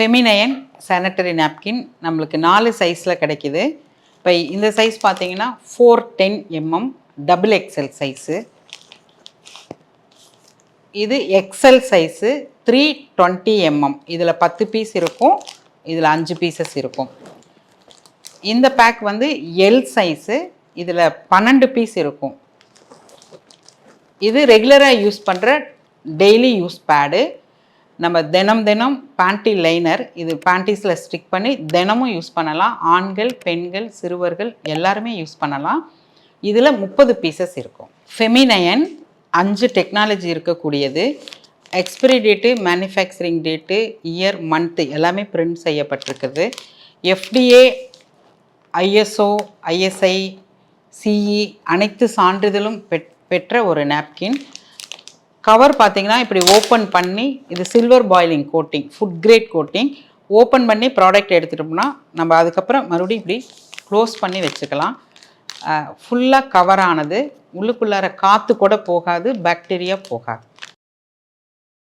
ஃபெமினயன் sanitary napkin நம்மளுக்கு நாலு சைஸில் கிடைக்கிது. இப்போ இந்த சைஸ் பார்த்தீங்கன்னா four ten MM double XL size இது XL size three twenty MM இதில் பத்து பீஸ் இருக்கும் இதில் அஞ்சு பீசஸ் இருக்கும். இந்த பேக் வந்து எல் சைஸு இதில் பன்னெண்டு பீஸ் இருக்கும். இது ரெகுலராக யூஸ் பண்ணுற டெய்லி யூஸ் பேடு நம்ம தினம் தினம் பேண்டி லைனர் இது பேண்டீஸில் ஸ்டிக் பண்ணி தினமும் யூஸ் பண்ணலாம். ஆண்கள் பெண்கள் சிறுவர்கள் எல்லாருமே யூஸ் பண்ணலாம். இதில் முப்பது பீசஸ் இருக்கும். ஃபெமினயன் அஞ்சு டெக்னாலஜி இருக்கக்கூடியது. Expiry date manufacturing date year month எல்லாமே பிரிண்ட் செய்யப்பட்டிருக்குது. எஃப்டிஏ ஐஎஸ்ஓ ஐஎஸ்ஐ சிஇ அனைத்து சான்றிதழும் பெற்ற ஒரு நாப்கின் கவர் பார்த்தீங்கன்னா இப்படி ஓப்பன் பண்ணி இது silver boiling coating food grade coating open பண்ணி ப்ராடக்ட் எடுத்துட்டோம்னா நம்ம அதுக்கப்புறம் மறுபடியும் இப்படி க்ளோஸ் பண்ணி வச்சுக்கலாம். ஃபுல்லாக கவர் ஆனது உள்ளுக்குள்ளார காற்று கூட போகாது பாக்டீரியா போகாது.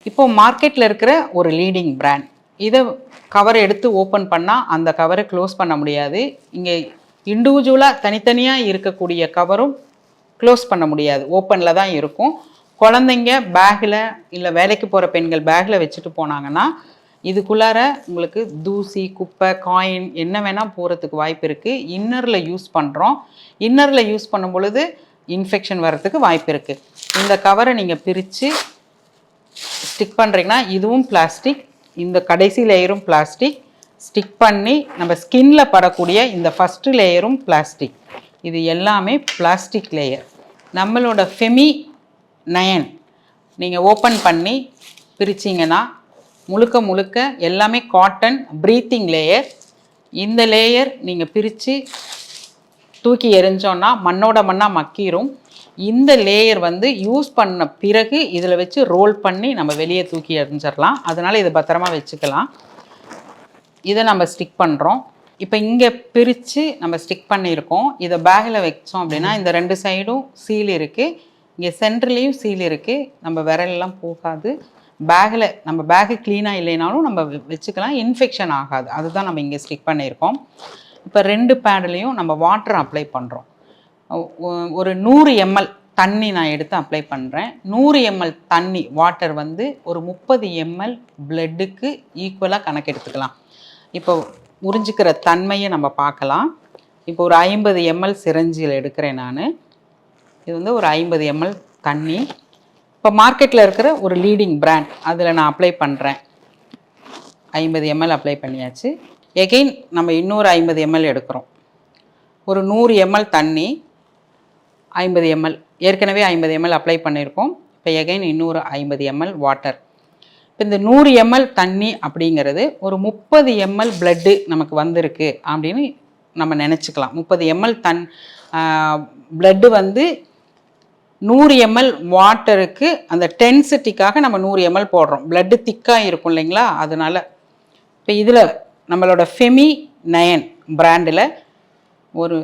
இப்போது மார்க்கெட்டில் இருக்கிற ஒரு லீடிங் பிராண்ட் இதை கவர் எடுத்து ஓப்பன் பண்ணால் அந்த கவரை க்ளோஸ் பண்ண முடியாது. இங்கே இண்டிவிஜுவலாக தனித்தனியாக இருக்கக்கூடிய கவரும் க்ளோஸ் பண்ண முடியாது. ஓப்பனில் தான் இருக்கும். குழந்தைங்க பேக்கில் இல்லை வேலைக்கு போகிற பெண்கள் பேக்கில் வச்சுட்டு போனாங்கன்னா இதுக்குள்ளார உங்களுக்கு தூசி குப்பை காயின் என்ன வேணால் போகிறதுக்கு வாய்ப்பு இருக்குது இன்னரில் யூஸ் பண்ணுறோம் இன்னரில் யூஸ் பண்ணும் பொழுது இன்ஃபெக்ஷன் வர்றதுக்கு வாய்ப்பு இருக்குது இந்த கவரை நீங்கள் பிரித்து ஸ்டிக் பண்ணுறீங்கன்னா இதுவும் பிளாஸ்டிக் இந்த கடைசி லேயரும் பிளாஸ்டிக் ஸ்டிக் பண்ணி நம்ம ஸ்கின்ல படக்கூடிய இந்த ஃபஸ்ட்டு லேயரும் பிளாஸ்டிக் இது எல்லாமே பிளாஸ்டிக் லேயர் நம்மளோட ஃபெமி நயன். நீங்கள் ஓப்பன் பண்ணி பிரிச்சிங்கன்னா முழுக்க முழுக்க எல்லாமே காட்டன் ப்ரீத்திங் லேயர் இந்த லேயர் நீங்கள் பிரித்து தூக்கி எறிஞ்சோன்னா மண்ணோட மண்ணாக மக்கிரும். இந்த லேயர் வந்து யூஸ் பண்ண பிறகு இதில் வச்சு ரோல் பண்ணி நம்ம வெளியே தூக்கி எறிஞ்சிடலாம் அதனால் இதை பத்திரமா வச்சுக்கலாம். இதை நம்ம ஸ்டிக் பண்ணுறோம் இப்போ இங்கே பிரித்து நம்ம ஸ்டிக் பண்ணியிருக்கோம். இதை பேக்கில் வச்சோம் அப்படின்னா இந்த ரெண்டு சைடும் சீல் இருக்குது இங்கே சென்ட்ரலையும் சீல் இருக்குது நம்ம விரலெல்லாம் போகாது. பேக்கில் நம்ம பேக்கு க்ளீனாக இல்லைனாலும் நம்ம வச்சுக்கலாம். இன்ஃபெக்ஷன் ஆகாது. அதுதான் நம்ம இங்கே ஸ்டிக் பண்ணியிருக்கோம். இப்போ ரெண்டு பேடுலேயும் நம்ம வாட்டர் அப்ளை பண்ணுறோம் ஒரு நூறு எம்எல் தண்ணி நான் எடுத்து அப்ளை பண்ணுறேன் நூறு எம்எல் தண்ணி வாட்டர் வந்து ஒரு முப்பது எம்எல் பிளட்டுக்கு ஈக்குவலாக கணக்கெடுத்துக்கலாம் இப்போ உறிஞ்சிக்கிற தன்மையை நம்ம பார்க்கலாம். இப்போ ஒரு ஐம்பது எம்எல் சிரஞ்சியில் எடுக்கிறேன் நான். இது வந்து ஒரு ஐம்பது எம்எல் தண்ணி. இப்போ மார்க்கெட்டில் இருக்கிற ஒரு லீடிங் பிராண்ட் அதில் நான் அப்ளை பண்ணுறேன் ஐம்பது எம்எல் அப்ளை பண்ணியாச்சு. எகெயின் நம்ம இன்னொரு ஐம்பது எம்எல் எடுக்கிறோம். ஒரு நூறு எம்எல் தண்ணி ஐம்பது எம்எல் ஏற்கனவே ஐம்பது எம்எல் அப்ளை பண்ணியிருக்கோம். இப்போ எகைன் இன்னொரு ஐம்பது எம்எல் வாட்டர் இப்போ இந்த நூறு எம்எல் தண்ணி அப்படிங்கிறது ஒரு முப்பது எம்எல் பிளட்டு நமக்கு வந்திருக்கு அப்படின்னு நம்ம நினச்சிக்கலாம். முப்பது எம்எல் தன் பிளட்டு வந்து நூறு எம்எல் வாட்டருக்கு அந்த டென்சிட்டிக்காக நம்ம நூறு எம்எல் போடுறோம். பிளட்டு திக்காக இருக்கும் இல்லைங்களா? அதனால இப்போ இதில் நம்மளோட ஃபெமி நயன் பிராண்டில் ஒரு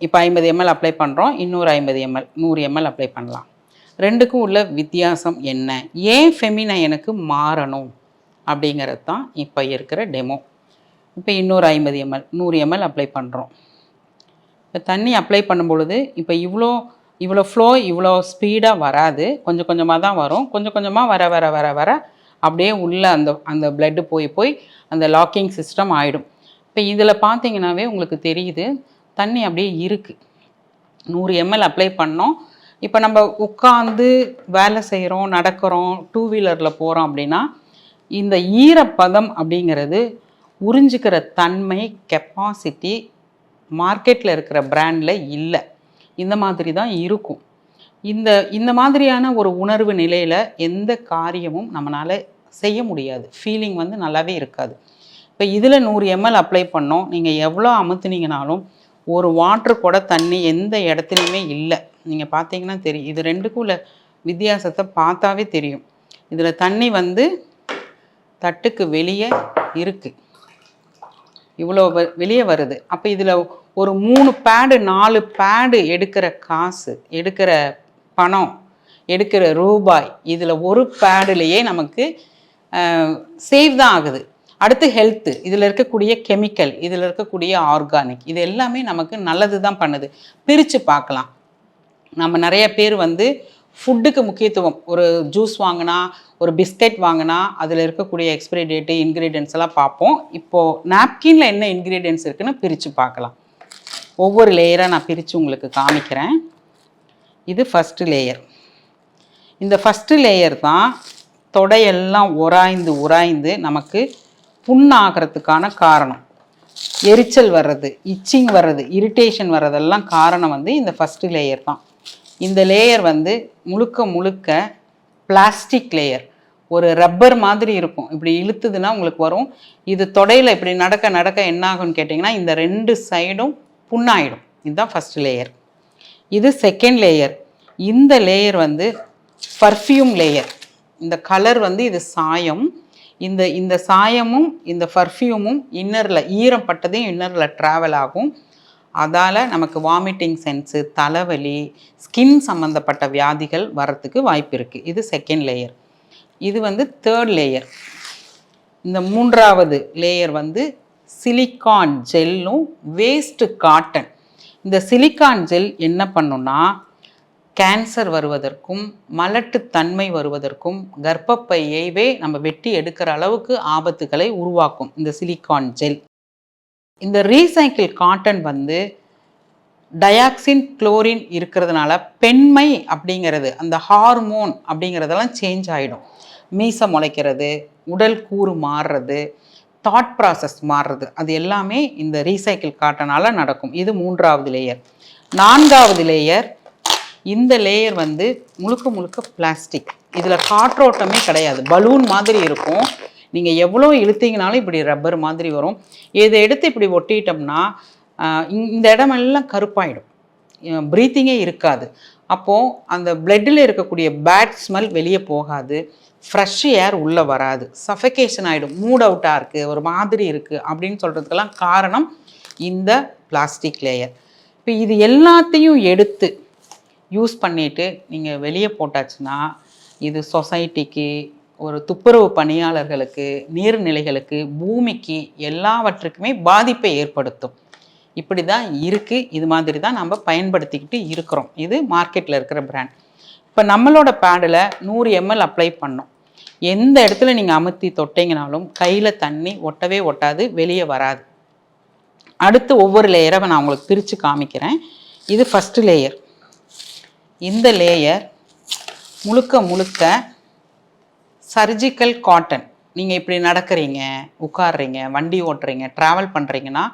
இப்போ ஐம்பது எம்எல் அப்ளை பண்ணுறோம் இன்னொரு ஐம்பது எம்எல் நூறு எம்எல் அப்ளை பண்ணலாம். ரெண்டுக்கும் உள்ள வித்தியாசம் என்ன? ஏன் ஃபெமினயனுக்கு மாறணும்? அப்படிங்கிறது தான் இப்போ இருக்கிற டெமோ இப்போ இன்னொரு ஐம்பது எம்எல் நூறு எம்எல் அப்ளை பண்ணுறோம் இப்போ தண்ணி அப்ளை பண்ணும் பொழுது இப்போ இவ்வளோ இவ்வளோ ஃப்ளோ இவ்வளோ ஸ்பீடாக வராது. கொஞ்சம் கொஞ்சமாக தான் வரும். கொஞ்சம் கொஞ்சமாக வர வர வர வர அப்படியே உள்ளே அந்த அந்த பிளட்டு போய் போய் அந்த லாக்கிங் சிஸ்டம் ஆகிடும் இப்போ இதில் பார்த்தீங்கன்னாவே உங்களுக்கு தெரியுது தண்ணி அப்படியே இருக்குது நூறு எம்எல் அப்ளை பண்ணோம். இப்போ நம்ம உட்காந்து வேலை செய்கிறோம் நடக்கிறோம் டூ வீலரில் போகிறோம் அப்படின்னா இந்த ஈரப்பதம் அப்படிங்கிறது உறிஞ்சிக்கிற தன்மை கெப்பாசிட்டி மார்க்கெட்டில் இருக்கிற பிராண்டில் இல்லை. இந்த மாதிரி தான் இருக்கும். இந்த இந்த மாதிரியான ஒரு உணர்வு நிலையில் எந்த காரியமும் நம்மளால் செய்ய முடியாது. ஃபீலிங் வந்து நல்லாவே இருக்காது. இப்போ இதில் நூறு எம்எல் அப்ளை பண்ணோம். நீங்கள் எவ்வளோ அமுத்துனீங்கனாலும் ஒரு வாட்ரு கூட தண்ணி எந்த இடத்துலையுமே இல்லை. நீங்கள் பார்த்தீங்கன்னா தெரியும் இது ரெண்டுக்கும் உள்ள வித்தியாசத்தை பார்த்தாவே தெரியும். இதில் தண்ணி வந்து தட்டுக்கு வெளியே இருக்குது இவ்வளோ வ- வெளியே வருது. அப்போ இதில் ஒரு மூணு பேடு நாலு பேடு எடுக்கிற காசு எடுக்கிற பணம் எடுக்கிற ரூபாய் இதில் ஒரு பேடுலேயே நமக்கு சேவ் தான் ஆகுது. அடுத்து ஹெல்த்து இதில் இருக்கக்கூடிய கெமிக்கல் இதில் இருக்கக்கூடிய ஆர்கானிக் இது எல்லாமே நமக்கு நல்லது தான் பண்ணுது. பிரித்து பார்க்கலாம். நம்ம நிறைய பேர் வந்து ஃபுட்டுக்கு முக்கியத்துவம். ஒரு ஜூஸ் வாங்கினா ஒரு பிஸ்கட் வாங்கினா அதில் இருக்கக்கூடிய எக்ஸ்பிரி டேட்டு இன்க்ரீடியன்ஸ் எல்லாம் பார்ப்போம். இப்போது நாப்கினில் என்ன இன்க்ரீடியன்ஸ் இருக்குன்னு பிரித்து பார்க்கலாம். ஒவ்வொரு லேயராக நான் பிரித்து உங்களுக்கு காமிக்கிறேன். இது ஃபஸ்ட்டு லேயர் இந்த ஃபஸ்ட்டு லேயர் தான் தொடையெல்லாம் உராய்ந்து உராய்ந்து நமக்கு புண்ணாகிறதுக்கான காரணம். எரிச்சல் வர்றது இச்சிங் வர்றது இரிட்டேஷன் வர்றதெல்லாம் காரணம் வந்து இந்த ஃபஸ்ட்டு லேயர் தான். இந்த லேயர் வந்து முழுக்க முழுக்க பிளாஸ்டிக் லேயர் ஒரு ரப்பர் மாதிரி இருக்கும். இப்படி இழுத்துதுன்னா உங்களுக்கு வரும். இது தொடையில் இப்படி நடக்க நடக்க என்ன ஆகும்னு கேட்டிங்கன்னா இந்த ரெண்டு சைடும் புண்ணாயிடும். இதுதான் ஃபஸ்ட் லேயர் இது செகண்ட் லேயர் இந்த லேயர் வந்து பர்ஃப்யூம் லேயர் இந்த கலர் வந்து இது சாயம். இந்த இந்த சாயமும் இந்த பர்ஃப்யூமும் இன்னரில் ஈரம் பட்டதையும் இன்னரில் ட்ராவல் ஆகும். அதால் நமக்கு வாமிட்டிங் சென்ஸு தலைவலி ஸ்கின் சம்மந்தப்பட்ட வியாதிகள் வரத்துக்கு வாய்ப்பு இருக்குது இது செகண்ட் லேயர் இது வந்து தேர்ட் லேயர் இந்த மூன்றாவது லேயர் வந்து சிலிக்கான் ஜெல்லும் வேஸ்ட்டு காட்டன் இந்த சிலிக்கான் ஜெல் என்ன பண்ணுன்னா கேன்சர் வருவதற்கும் மலட்டுத்தன்மை வருவதற்கும் கர்ப்பப்பையவே நம்ம வெட்டி எடுக்கிற அளவுக்கு ஆபத்துகளை உருவாக்கும் இந்த சிலிக்கான் ஜெல் இந்த ரீசைக்கிள் காட்டன் வந்து டயாக்சின் குளோரின் இருக்கிறதுனால பெண்மை அப்படிங்கிறது அந்த ஹார்மோன் அப்படிங்கிறதெல்லாம் சேஞ்ச் ஆகிடும் மீசை முளைக்கிறது உடல் கூறு மாறுறது தாட் ப்ராசஸ் மாறுறது அது எல்லாமே இந்த ரீசைக்கிள் காட்டனால் நடக்கும். இது மூன்றாவது லேயர் நான்காவது லேயர் இந்த லேயர் வந்து முழுக்க முழுக்க பிளாஸ்டிக் இதில் காற்றோட்டமே கிடையாது. பலூன் மாதிரி இருக்கும். நீங்கள் எவ்வளோ இழுத்தீங்கனாலும் இப்படி ரப்பர் மாதிரி வரும். இதை எடுத்து இப்படி ஒட்டிட்டோம்னா இந்த இடமெல்லாம் கருப்பாயிடும். ப்ரீத்திங்கே இருக்காது. அப்போது அந்த பிளட்டில் இருக்கக்கூடிய பேட் ஸ்மெல் வெளியே போகாது. ஃப்ரெஷ் ஏர் உள்ளே வராது. சஃபகேஷன் ஆகிடும் மூட் அவுட்டாக இருக்குது ஒரு மாதிரி இருக்குது அப்படின்னு சொல்கிறதுக்கெல்லாம் காரணம் இந்த பிளாஸ்டிக் லேயர் இப்போ இது எல்லாத்தையும் எடுத்து யூஸ் பண்ணிவிட்டு நீங்கள் வெளியே போட்டாச்சுன்னா இது சொசைட்டிக்கு ஒரு துப்புரவு பணியாளர்களுக்கு நீர்நிலைகளுக்கு பூமிக்கு எல்லாவற்றுக்குமே பாதிப்பை ஏற்படுத்தும். இப்படி தான் இருக்குது இது மாதிரி தான் நம்ம பயன்படுத்திக்கிட்டு இருக்கிறோம். இது மார்க்கெட்டில் இருக்கிற பிராண்ட் இப்போ நம்மளோட பேடில் நூறு எம்எல் அப்ளை பண்ணோம். எந்த இடத்துல நீங்கள் அமுத்தி தொட்டிங்கனாலும் கையில் தண்ணி ஒட்டவே ஒட்டாது வெளியே வராது. அடுத்து ஒவ்வொரு லேயரை நான் உங்களுக்கு பிரித்து காமிக்கிறேன். இது ஃபஸ்ட்டு லேயர் இந்த லேயர் முழுக்க முழுக்க சர்ஜிக்கல் காட்டன் நீங்கள் இப்படி நடக்கிறீங்க உட்காடுறீங்க வண்டி ஓட்டுறீங்க ட்ராவல் பண்ணுறீங்கன்னா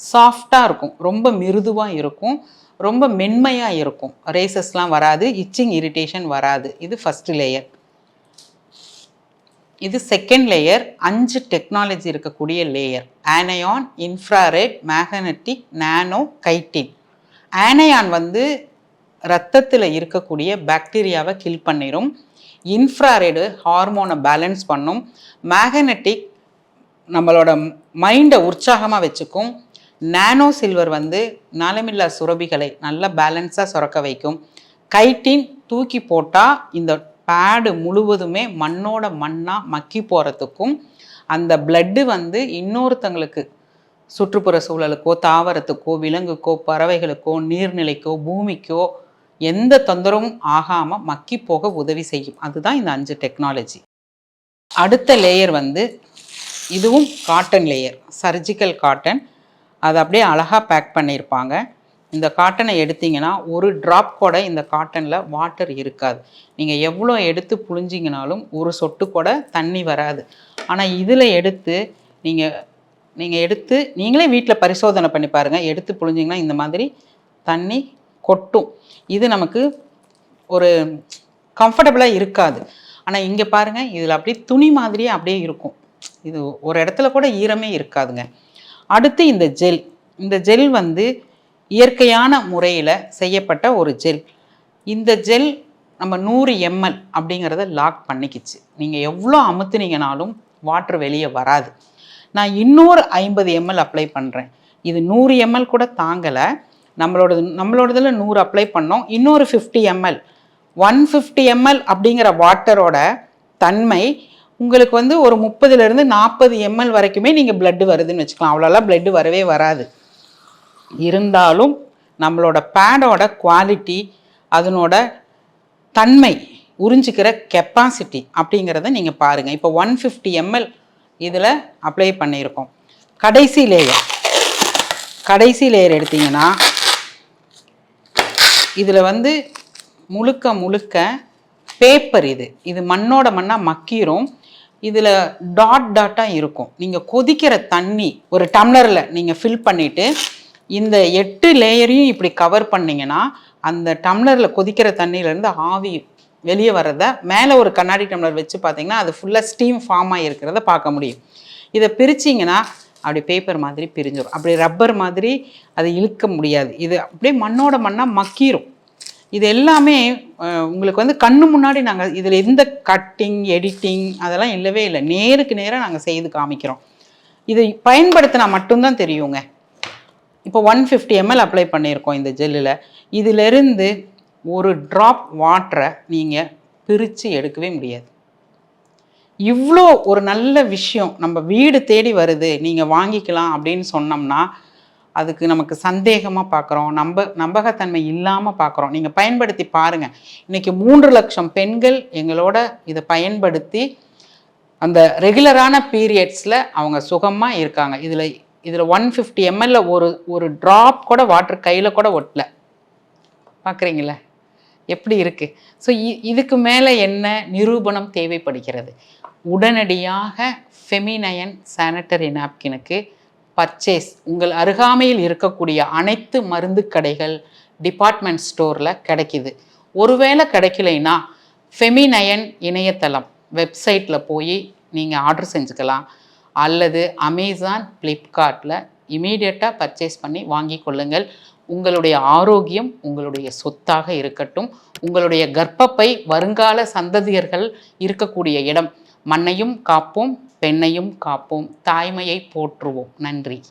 சாஃப்டாக இருக்கும். ரொம்ப மிருதுவாக இருக்கும். ரொம்ப மென்மையாக இருக்கும். ரேசஸ்லாம் வராது. இச்சிங் இரிட்டேஷன் வராது. இது ஃபஸ்ட்டு லேயர் இது செகண்ட் லேயர் அஞ்சு டெக்னாலஜி இருக்கக்கூடிய layer anion infrared magnetic nano chitin anion வந்து ரத்தத்தில் இருக்கக்கூடிய பாக்டீரியாவை கில் பண்ணிடும் இன்ஃப்ராரெடு ஹார்மோனை பேலன்ஸ் பண்ணும். மேகனெட்டிக் நம்மளோட மைண்டை உற்சாகமாக வச்சுக்கும். நானோ சில்வர் வந்து நலமில்லா சுரபிகளை நல்லா பேலன்ஸாக சுரக்க வைக்கும். கைட்டின் தூக்கி போட்டால் இந்த பேடு முழுவதுமே மண்ணோட மண்ணாக மக்கி போகிறதுக்கும் அந்த பிளட்டு வந்து இன்னொருத்தங்களுக்கு சுற்றுப்புற சூழலுக்கோ தாவரத்துக்கோ விலங்குக்கோ பறவைகளுக்கோ நீர்நிலைக்கோ பூமிக்கோ எந்த தொந்தரவும் ஆகாமல் மக்கி போக உதவி செய்யும். அதுதான் இந்த அஞ்சு டெக்னாலஜி அடுத்த லேயர் வந்து இதுவும் காட்டன் லேயர் சர்ஜிக்கல் காட்டன் அதை அப்படியே அழகாக பேக் பண்ணியிருப்பாங்க. இந்த காட்டனை எடுத்தீங்கன்னா ஒரு ட்ராப் கூட இந்த காட்டனில் வாட்டர் இருக்காது. நீங்கள் எவ்வளோ எடுத்து புழிஞ்சிங்கனாலும் ஒரு சொட்டு கூட தண்ணி வராது. ஆனால் இதில் எடுத்து நீங்கள் நீங்கள் எடுத்து நீங்களே வீட்டில் பரிசோதனை பண்ணி பாருங்கள் எடுத்து புழிஞ்சிங்கன்னா இந்த மாதிரி தண்ணி கொட்டும். இது நமக்கு ஒரு கம்ஃபர்டபுளாக இருக்காது. ஆனால் இங்கே பாருங்கள் இதில் அப்படியே துணி மாதிரியே அப்படியே இருக்கும். இது ஒரு இடத்துல கூட ஈரமே இருக்காதுங்க. அடுத்து இந்த ஜெல் இந்த ஜெல் வந்து இயற்கையான முறையில் செய்யப்பட்ட ஒரு ஜெல் இந்த ஜெல் நம்ம நூறு எம்எல் அப்படிங்கிறத லாக் பண்ணிக்கிச்சு. நீங்கள் எவ்வளோ அமுத்துனீங்கனாலும் வாட்ரு வெளியே வராது. நான் இன்னொரு ஐம்பது எம்எல் அப்ளை பண்ணுறேன் இது நூறு எம்எல் கூட தாங்கலை. நம்மளோடது நம்மளோடதில் நூறு அப்ளை பண்ணோம். இன்னொரு fifty ML one fifty ML அப்படிங்கிற வாட்டரோட தன்மை உங்களுக்கு வந்து ஒரு முப்பதுலேருந்து நாற்பது எம்எல் வரைக்குமே நீங்கள் பிளட்டு வருதுன்னு வச்சுக்கலாம். அவ்வளோலாம் பிளட்டு வரவே வராது. இருந்தாலும் நம்மளோட பேடோட குவாலிட்டி அதனோட தன்மை உறிஞ்சிக்கிற கெப்பாசிட்டி அப்படிங்கிறத நீங்கள் பாருங்கள் இப்போ ஒன் ஃபிஃப்டி எம்எல் இதில் அப்ளை பண்ணியிருக்கோம். கடைசி லேயர் கடைசி லேயர் எடுத்தீங்கன்னா இதில் வந்து முழுக்க முழுக்க பேப்பர் இது. இது மண்ணோட மண்ணாக மக்கிரும். இதில் டாட் டாட்டாக இருக்கும். நீங்கள் கொதிக்கிற தண்ணி ஒரு டம்ளரில் நீங்கள் ஃபில் பண்ணிவிட்டு இந்த எட்டு லேயரையும் இப்படி கவர் பண்ணிங்கன்னா அந்த டம்ளரில் கொதிக்கிற தண்ணியிலேருந்து ஆவி வெளியே வர்றத மேலே ஒரு கண்ணாடி டம்ளர் வச்சு பார்த்தீங்கன்னா அது ஃபுல்லாக ஸ்டீம் ஃபார்ம் ஆகிருக்கிறத பார்க்க முடியும். இதை பிரிச்சிங்கன்னா அப்படி பேப்பர் மாதிரி பிரிஞ்சிடும் அப்படி ரப்பர் மாதிரி அதை இழுக்க முடியாது. இது அப்படியே மண்ணோட மண்ணாக மக்கிரும். இது எல்லாமே உங்களுக்கு வந்து கண்ணு முன்னாடி நாங்கள் இதில் எந்த கட்டிங் எடிட்டிங் அதெல்லாம் இல்லவே இல்லை. நேருக்கு நேராக நாங்கள் செய்து காமிக்கிறோம். இதை பயன்படுத்தினா மட்டும்தான் தெரியுங்க. இப்போ ஒன் ஃபிஃப்டி எம்எல் அப்ளை பண்ணியிருக்கோம் இந்த ஜெல்லில். இதிலிருந்து ஒரு ட்ராப் வாட்டரை நீங்கள் பிரித்து எடுக்கவே முடியாது. இவ்வளோ ஒரு நல்ல விஷயம் நம்ம வீடு தேடி வருது நீங்கள் வாங்கிக்கலாம் அப்படின்னு சொன்னோம்னா அதுக்கு நமக்கு சந்தேகமாக பார்க்குறோம் நம்ப நம்பகத்தன்மை இல்லாமல் பார்க்குறோம் நீங்கள் பயன்படுத்தி பாருங்கள் இன்றைக்கி மூன்று லட்சம் பெண்கள் எங்களோட இதை பயன்படுத்தி அந்த ரெகுலரான பீரியட்ஸில் அவங்க சுகமாக இருக்காங்க. இதில் இதில் ஒன் ஃபிஃப்டி எம்எல்ல ஒரு ஒரு ட்ராப் கூட வாட்டர் கையில் கூட ஒட்டல. பார்க்குறீங்களா எப்படி இருக்குது ஸோ இதுக்கு மேலே என்ன நிரூபணம் தேவைப்படுகிறது? உடனடியாக ஃபெமினயன் சானிட்டரி நாப்கினுக்கு பர்ச்சேஸ் உங்கள் அருகாமையில் இருக்கக்கூடிய அனைத்து மருந்து கடைகள் டிபார்ட்மெண்ட் ஸ்டோரில் கிடைக்குது. ஒருவேளை கிடைக்கலைன்னா ஃபெமினயன் இணையதளம் வெப்சைட்டில் போய் நீங்கள் ஆர்டர் செஞ்சுக்கலாம். அல்லது அமேசான் ஃப்ளிப்கார்ட்டில் இமீடியட்டாக பர்ச்சேஸ் பண்ணி வாங்கி கொள்ளுங்கள். உங்களுடைய ஆரோக்கியம் உங்களுடைய சொத்தாக இருக்கட்டும். உங்களுடைய கர்ப்பப்பை வருங்கால சந்ததியர்கள் இருக்கக்கூடிய இடம் மண்ணையும் காப்போம் பெண்ணையும் காப்போம். தாய்மையை போற்றுவோம். நன்றி.